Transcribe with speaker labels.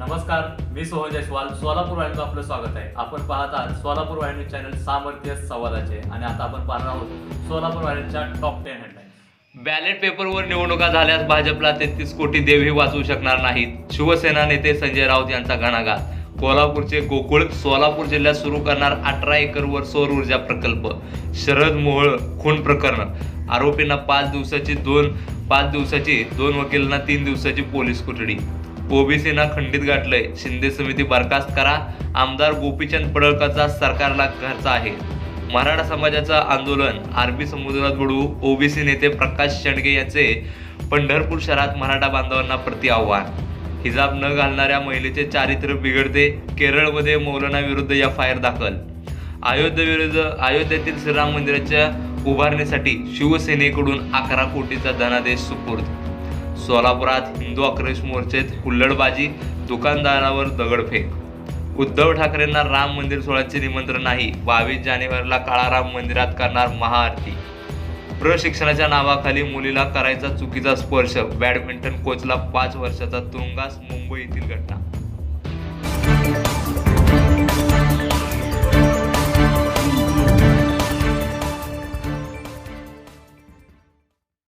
Speaker 1: नमस्कार मी सोहन जयस्वाल. सोलापूर वाहिनीचं आपलं स्वागत आहे. आपण पाहत आहात सोलापूर वाहिनी चॅनल सामर्थ्य संवादाचे आणि आता आपण पाहणार आहोत सोलापूर वाहिनीच्या टॉप टेन हेडलाईन
Speaker 2: बॅलेट पेपरवर निवडणुका झाल्यास भाजपला तेहतीस कोटी देवही वाचवू शकणार नाहीत. शिवसेना नेते संजय राऊत यांचा घणाघात. कोल्हापूरचे गोकुळ सोलापूर जिल्ह्यात सुरू करणार अठरा एकरवर सौर ऊर्जा प्रकल्प. शरद मोहोळ खून प्रकरण. आरोपींना पाच दिवसाची दोन पाच दिवसाची दोन वकिलांना तीन दिवसाची पोलीस कोठडी. ओबीसीना खंडित गाठलंय. शिंदे समिती बरखास्त करा. आमदार गोपीचंद पडळकरचा सरकारला घरचा आहे. मराठा समाजाचं आंदोलन आरबी समुद्रात बुडवू ओबीसी नेते प्रकाश शेंडगे यांचे पंढरपूर शहरात मराठा बांधवांना प्रति आव्हान. हिजाब न घालणाऱ्या महिलेचे चारित्र्य बिघडते. केरळमध्ये मौलाना विरुद्ध एफ आय आर दाखल. अयोध्ये विरुद्ध अयोध्येतील श्रीराम मंदिराच्या उभारणीसाठी शिवसेनेकडून अकरा कोटीचा धनादेश सुपूर्द सोलापुरात हिंदू आक्रोश मोर्चेत हुल्लडबाजी दुकानदारावर दगडफेक. उद्धव ठाकरेंना राम मंदिर सोहळ्याचे निमंत्रण नाही बावीस जानेवारीला काळाराम मंदिरात करणार महाआरती. प्रशिक्षणाच्या नावाखाली मुलीला करायचा चुकीचा स्पर्श बॅडमिंटन कोचला पाच वर्षाचा तुरुंगास मुंबई येथील घटना.